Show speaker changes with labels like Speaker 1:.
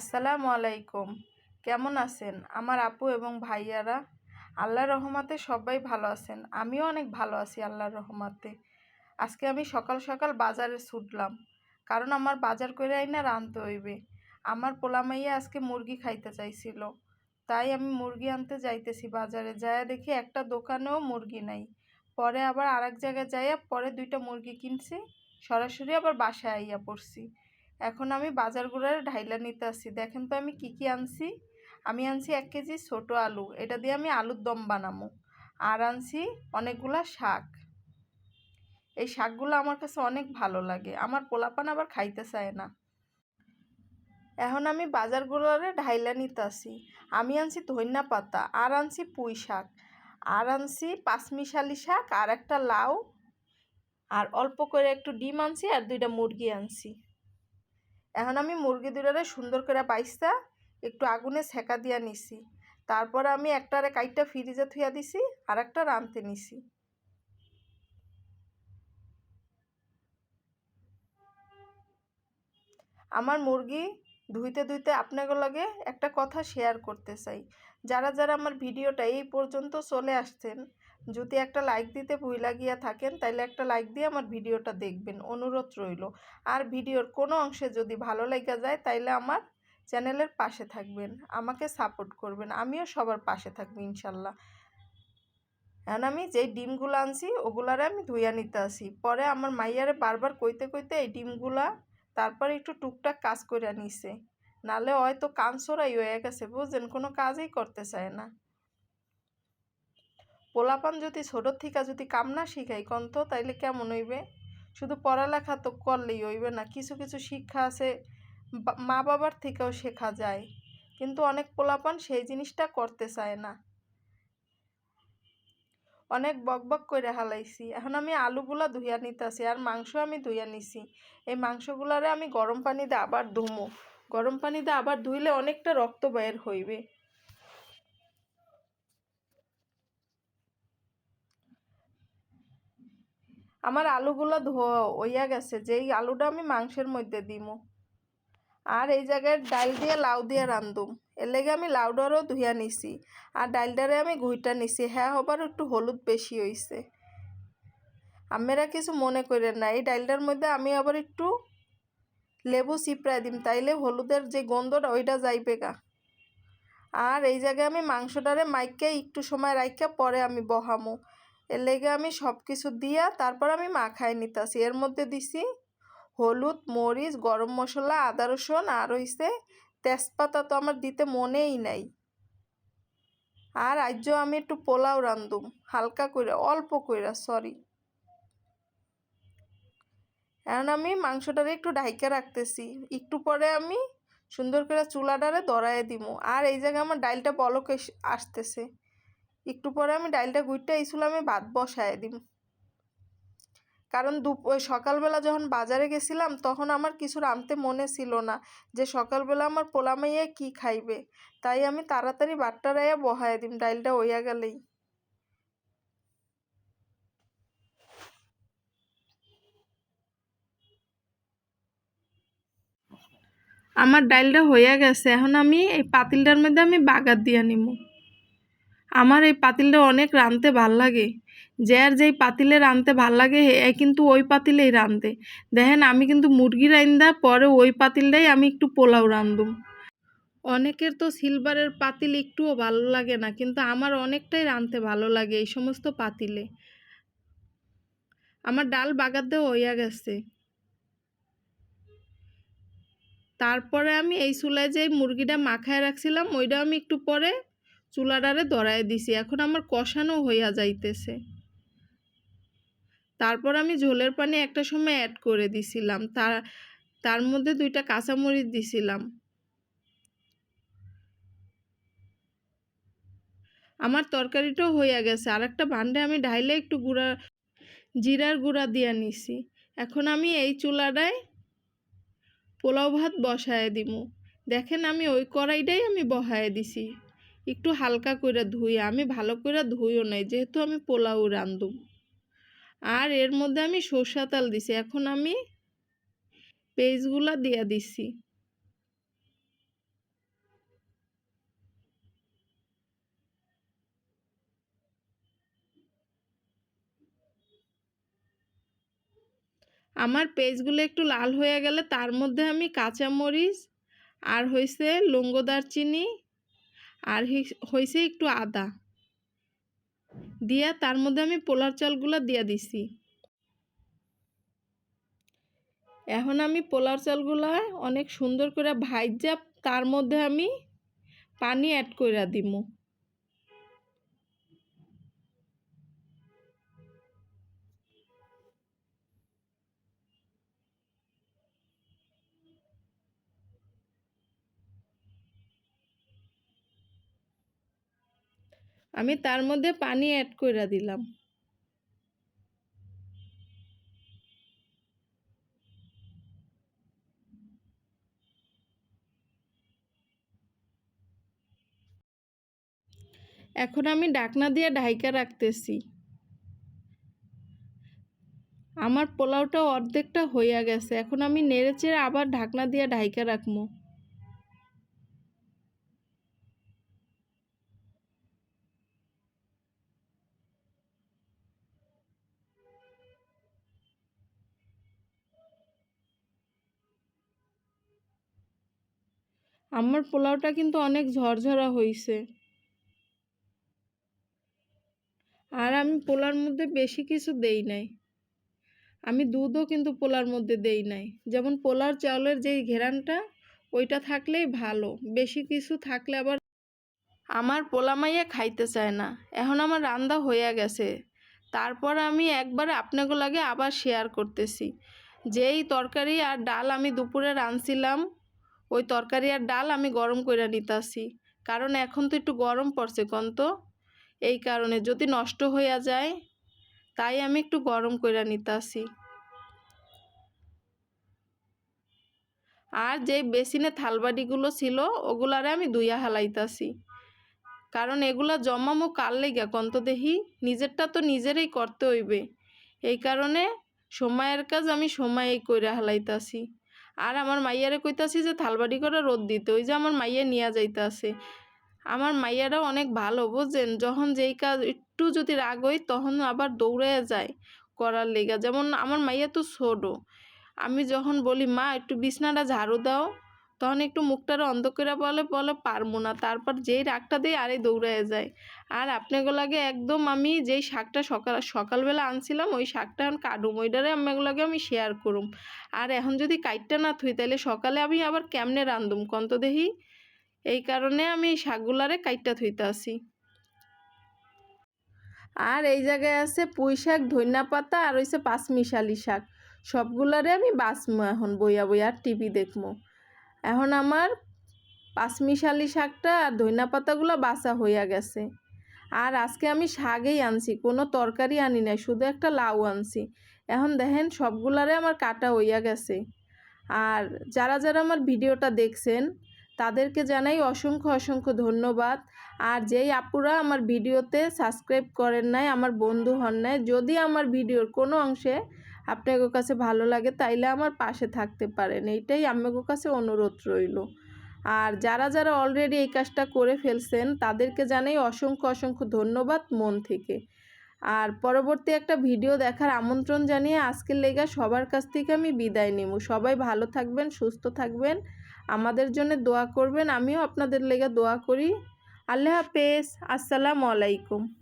Speaker 1: আসসালামু আলাইকুম। কেমন আছেন? আমার আপু এবং ভাইয়ারা? আল্লাহর রহমাতে সবাই ভালো আছেন। আমিও অনেক ভালো আছি আল্লাহর রহমাতে। আজকে আমি সকাল সকাল বাজারে ছুটলাম। কারণ আমার বাজার করে আইনা রানতে হইবে। আমার পোলামাইয়া আজকে মুরগি খাইতে চাইছিল। তাই আমি মুরগি আনতে যাইতেছি বাজারে। যাইয়া দেখি একটা দোকানেও মুরগি নাই। পরে আবার আরেক জায়গায় যাইয়া পরে দুইটা মুরগি কিনছি। সরাসরি আবার বাসায় আইয়া পড়ছি। এখন আমি বাজারগুলোর ঢাইলা নিতে আসছি। দেখেন তো আমি কি কি আনছি। আমি আনছি এক কেজি ছোটো আলু, এটা দিয়ে আমি আলুর দম বানাবো আর আনছি অনেকগুলা শাক। এই শাকগুলো আমার কাছে অনেক ভালো লাগে। আমার পোলাপান আবার খাইতে চায় না। এখন আমি বাজারগুলোরে ঢাইলা নিতে আসি আমি আনছি ধনিয়া পাতা, আর আনছি পুঁই শাক। আর আনছি পাঁচমিশালি শাক, আর একটা লাউ। আর অল্প করে একটু ডিম আনছি, আর দুইটা মুরগি আনছি। এখন আমি মুরগি দুটারে সুন্দর করে বাইসা, একটু আগুনে সেকা দিয়া নিছি। তারপর আমি একটারে কাইটটা ফ্রিজে থুয়া দিছি আর একটা রাঁধতে নিছি। আমার মুরগি ধুইতে ধুইতে আপনাদের লগে একটা কথা শেয়ার করতে চাই। যারা যারা আমার ভিডিওটা এই পর্যন্ত চলে আসছেন যদি একটা লাইক দিতে ভুইলা গিয়া থাকেন তাহলে একটা লাইক দিয়ে আমার ভিডিওটা দেখবেন। অনুরোধ রইল। আর ভিডিওর কোনো অংশে যদি ভালো লেগে যায়, তাইলে আমার চ্যানেলের পাশে থাকবেন। আমাকে সাপোর্ট করবেন। আমিও সবার পাশে থাকব, ইনশাল্লাহ। এখন আমি যেই ডিমগুলো আনছি, ওগুলারে আমি ধুইয়া নিতে আসি। পরে আমার মাইয়ারে বারবার কইতে কইতে এই ডিমগুলা তারপরে একটু টুকটাক কাজ করে নিছে। নালে হয়তো কানসরাই হয়ে গেছে, বুঝছেন? কোনো কাজই করতে চায় না। পোলাপান যদি ছোটোর থেকে যদি কাম না শিখাই কন্ত তাইলে কেমন হইবে? শুধু পড়ালেখা তো করলেই হইবে না, কিছু কিছু শিক্ষা আছে মা বাবার থেকেও শেখা যায়। কিন্তু অনেক পোলাপান সেই জিনিসটা করতে চায় না। অনেক বক বক করে হালাইছি। এখন আমি আলুগুলা ধুইয়া নিতেছি আর মাংস আমি ধুইয়া নিছি। এই মাংসগুলারে আমি গরম পানিতে আবার ধুমো। গরম পানিতে আবার ধুইলে অনেকটা রক্ত বের হইবে। আমার আলুগুলো ধোয়া হইয়া গেছে, যেই আলুটা আমি মাংসের মধ্যে দিমু। আর এই জায়গায় ডাল দিয়ে লাউ দিয়ে রান্ধুম এর লেগে আমি লাউডারও ধুইয়া নিছি আর ডালডারে আমি ঘুইটা নিছি। হ্যাঁ হবার একটু হলুদ বেশি হইছে। আমেরা কিছু মনে করেন না, এই ডালটার মধ্যে আমি আবার একটু লেবু চিপড়াই দিম, তাইলে হলুদের যে গন্ধটা ওইটা যাইবে গা। আর এই জায়গায় আমি মাংসটারে মাইকে একটু সময় রাইকা পরে আমি বহামো। এর লেগে আমি সব কিছু দিয়া তারপর আমি মাখাই নিতেছি। এর মধ্যে দিছি হলুদ, মরিচ, গরম মশলা, আদা রসুন, আর হইছে তেজপাতা তো আমার দিতে মনেই নাই। আর আজ আমি একটু পোলাও রান্ধুম হালকা কইরা, অল্প কইরা সরি এখন আমি মাংসটারে একটু ঢাইকে রাখতেছি, একটু পরে আমি সুন্দর করে চুলাটারে দড়াইয়ে দিব আর এই জায়গায় আমার ডাইলটা বলকে আসতেছে। একটু পরে আমি ডাইলটা গুইটা এইছিল আমি ভাত বসায় দিব কারণ দুপ সকালবেলা যখন বাজারে গেছিলাম, তখন আমার কিছু রাঁধতে মনে ছিল না যে সকালবেলা আমার পোলামাইয়া কি খাইবে। তাই আমি তাড়াতাড়ি বাটটা রাইয়া বহায় দিম, ডাইলটা হইয়া গেলেই। আমার ডাইলটা হইয়া গেছে, এখন আমি এই পাতিলটার মধ্যে আমি বাগার দিয়া নিব আমার এই পাতিলটা অনেক রাঁধতে ভালো লাগে। যার যেই পাতিলে রাঁধতে ভালো লাগে, এ কিন্তু ওই পাতিলেই রাঁধতে দেখেন, আমি কিন্তু মুরগি রান্দা পরে ওই পাতিলটাই আমি একটু পোলাও রাঁধুম অনেকের তো সিলভারের পাতিল একটুও ভালো লাগে না, কিন্তু আমার অনেকটাই রাঁধতে ভালো লাগে এই সমস্ত পাতিলে। আমার ডাল দেওয়া হইয়া গেছে। তারপরে আমি এই চুলায় যে মুরগিটা মাখায় রাখছিলাম ওইটা আমি একটু পরে চুলাটারে ধরায় দিছি, এখন আমার কষানো হইয়া যাইতেছে। তারপর আমি ঝোলের পানি একটা সময় অ্যাড করে দিছিলাম, তার তার মধ্যে দুইটা কাঁচামরিচ দিছিলাম। আমার তরকারিটাও হইয়া গেছে আর একটা ভান্ডে আমি ঢাইলে একটু গুঁড়া, জিরার গুঁড়া দিয়া নিছি। এখন আমি এই চুলাটায় পোলাও ভাত বসায় দিমু। দেখেন আমি ওই কড়াইটাই আমি বহায় দিছি। একটু হালকা করে ধুই, আমি ভালো করে ধুইও নাই, যেহেতু আমি পোলাও রান্ধু। আর এর মধ্যে আমি সর্ষা তাল দিছি, এখন আমি পেজগুলা দিয়া দিছি। আমার পেজগুলো একটু লাল হয়ে গেলে তার মধ্যে আমি কাঁচামরিচ আর হয়েছে লঙ্গ দারচিনি আর হয়েছে একটু আদা। দিয়া তার মধ্যে আমি পোলার চালগুলো দিয়া দিছি। এখন আমি পোলার চালগুলো অনেক সুন্দর করে ভাইজা, তার মধ্যে আমি পানি অ্যাড করে দিব আমি তার মধ্যে পানি অ্যাড করে দিলাম। এখন আমি ডাকনা দিয়ে ঢাইকা রাখতেছি। আমার পোলাওটা অর্ধেকটা হইয়া গেছে, এখন আমি নেড়ে চেড়ে আবার ঢাকনা দিয়ে ঢাইকা রাখব। আমার পোলাওটা কিন্তু অনেক ঝরঝরা হয়েছে আর আমি পোলার মধ্যে বেশি কিছু দেই নাই। আমি দুধও কিন্তু পোলার মধ্যে দেই নাই। যেমন পোলার চাউলের যেই ঘেরানটা, ওইটা থাকলেই ভালো। বেশি কিছু থাকলে আবার আমার পোলা মাইয়া খাইতে চায় না। এখন আমার রান্না হইয়া গেছে। তারপর আমি একবার আপনাকে লাগে আবার শেয়ার করতেছি। যেই তরকারি আর ডাল আমি দুপুরে রাঁধছিলাম ওই তরকারি আর ডাল আমি গরম করে নিতাছি। কারণ এখন তো একটু গরম পড়ছে তো এই কারণে যদি নষ্ট হইয়া যায়, তাই আমি একটু গরম করে নিতাছি। আর যে বেসিনে থালবাটিগুলো ছিল, ওগুলারে আমি দুইয়া হালাইতাছি। কারণ এগুলা জমামো কার লেগা, কন্ত দেহি নিজেরটা তো নিজেরই করতে হইবে। এই কারণে সময়ের কাজ আমি সময়েই কইরা হালাইতাছি। আর আমার মাইয়ারে কইতাছি যে থালবাড়ি করে রোদ দিতে, ওই যে আমার মাইয়া নিয়ে যাইতাছে। আমার মাইয়ারাও অনেক ভালো, বুঝছেন? যখন যেই কাজ একটু যদি রাগ হই তখন আবার দৌড়ে যায় করার লেগা। যেমন আমার মাইয়া তো ছোটো, আমি যখন বলি, মা, একটু বিছনাটা ঝাড়ু দাও। তখন একটু মুখটারে অন্ধ বলে বলে পারব না। তারপর যেই রাগটা দেয় আরে দৌড়ে যায়। আর আপনাগুলাকে একদম আমি যেই শাকটা সকাল, সকালবেলা আনছিলাম, ওই শাকটা এখন কাটুম ওইটারে আপনাগুলাকে আমি শেয়ার করুম। আর এখন যদি কাইটটা না থুই তাহলে সকালে আমি আবার কেমনে রান্ধুম কন্ত দেখি এই কারণে আমি এই শাকগুলারে কাইটটা থুইতে আসি। আর এই জায়গায় আছে পুঁই শাক ধনিয়া পাতা আর হইছে পাঁচমিশালি শাক। সবগুলারে আমি বাসমো এখন, বইয়া বইয়া আর টিভি দেখব এখন আমার পাঁচমিশালি শাকটা আর ধইনা পাতাগুলো বাসা হইয়া গেছে। আর আজকে আমি শাকেই আনছি, কোনো তরকারি আনি নাই, শুধু একটা লাউ আনছি। এখন দেখেন সবগুলারে আমার কাটা হইয়া গেছে। আর যারা যারা আমার ভিডিওটা দেখছেন, তাদেরকে জানাই অসংখ্য অসংখ্য ধন্যবাদ। আর যেই আপুরা আমার ভিডিওতে সাবস্ক্রাইব করেন নাই, আমার বন্ধু হন নাই, যদি আমার ভিডিওর কোনো অংশে আপনাদের কাছে ভালো লাগে তাইলে আমার পাশে থাকতে পারেন। এইটাই আমাদের কাছে অনুরোধ রইল। আর যারা যারা অলরেডি এই কাজটা করে ফেলছেন, তাদেরকে জানাই অসংখ্য অসংখ্য ধন্যবাদ মন থেকে। আর পরবর্তী একটা ভিডিও দেখার আমন্ত্রণ জানিয়ে আজকের লেগা সবার কাছ থেকে আমি বিদায় নেব। সবাই ভালো থাকবেন, সুস্থ থাকবেন, আমাদের জন্য দোয়া করবেন। আমিও আপনাদের লেগে দোয়া করি। আল্লাহ হাফেজ। আসসালামু আলাইকুম।